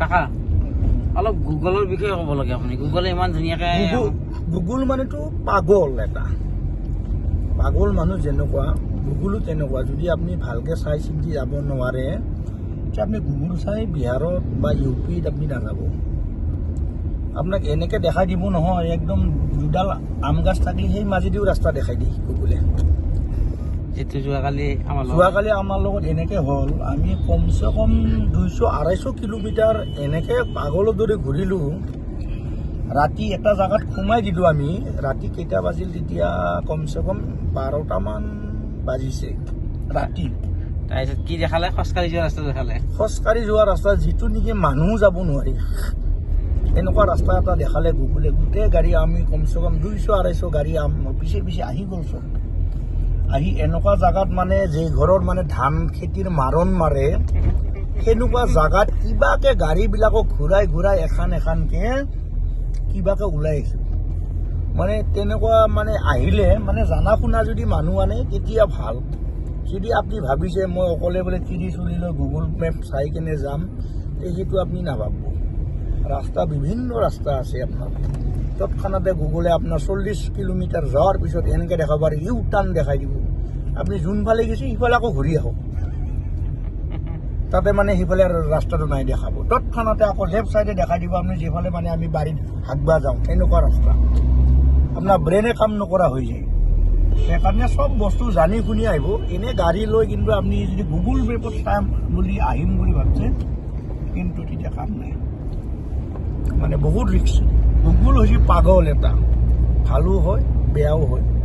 কাকা অলপ গুগলৰ বিষয়ে ক'ব লাগে আপুনি। গুগলে ইমান ধুনীয়াকৈ গুগল মানেতো পাগল এটা। পাগল মানুহ যেনেকুৱা গুগলো তেনেকুৱা। যদি আপুনি ভালকৈ চাই চিন্তি যাব নোৱাৰে আপুনি গুগল চাই বিহাৰত বা ইউ পিত আপুনি নাযাব। আপোনাক এনেকৈ দেখাই দিব নহয় একদম দুডাল আম গাছ থাকিলে সেই মাজেদিও ৰাস্তা দেখাই দিয়ে গুগলে যিটো যোৱাকালি আমাৰ যোৱাকালি আমাৰ লগত এনেকৈ হ'ল। আমি কমচে কম দুইশ আঢ়ৈশ কিলোমিটাৰ এনেকৈ পাগলৰ দৰে ঘূৰিলোঁ। ৰাতি এটা জেগাত সোমাই দিলোঁ আমি। ৰাতি কেইটা বাজিল তেতিয়া কমচে কম বাৰটামান বাজিছে ৰাতি। তাৰপিছত কি দেখালে? খোজকাঢ়ি যোৱা ৰাস্তা দেখালে। খোজকাঢ়ি যোৱা ৰাস্তা যিটো নেকি মানুহ যাব নোৱাৰি। এনেকুৱা ৰাস্তা এটা দেখালে গুগলে। গোটেই গাড়ী আমি কমচে কম দুইশ আঢ়ৈশ গাড়ী আম পিছে পিছে আহি গ'ল চব আহি এনেকুৱা জাগাত মানে যে ঘৰত মানে ধান খেতিৰ মাৰণ মাৰে সেনেকুৱা জাগাত কিবাকে গাড়ীবিলাকক ঘূৰাই ঘূৰাই এখন এখনকে কিবাকে ওলাই আহিছো। মানে তেনেকুৱা মানে আহিলে মানে জানা শুনা যদি মানুহ আনে তেতিয়া ভাল। যদি আপুনি ভাবিছে মই অকলে বোলে তিৰি চলি লৈ গুগল মেপ চাই কেনে যাম সেইটো আপুনি নাভাবিব। ৰাস্তা বিভিন্ন ৰাস্তা আছে আপোনাৰ। তৎক্ষণাতে গুগলে আপোনাৰ চল্লিছ কিলোমিটাৰ যোৱাৰ পিছত এনেকৈ দেখাব পাৰে ইউ টাৰ্ণ দেখাই দিব। আপুনি যোনফালে গৈছে সিফালে আকৌ ঘূৰি আহক। তাতে মানে সিফালে ৰাস্তাটো নাই দেখাব। তৎক্ষণাতে আকৌ লেফ্ট চাইডে দেখাই দিব আপুনি যিফালে মানে আমি বাৰীত হাগবা যাওঁ। এনেকুৱা ৰাস্তা। আপোনাৰ ব্ৰেইনে কাম নকৰা হৈ যায়। সেইকাৰণে চব বস্তু জানি শুনি আহিব। এনে গাড়ী লৈ কিন্তু আপুনি যদি গুগল মেপত চাম বুলি আহিম বুলি ভাবিছে কিন্তু তেতিয়া কাম নাই। মানে বহুত ৰিক্স গুগল হৈছে পাগল এটা। ভালো হয় বেয়াও হয়।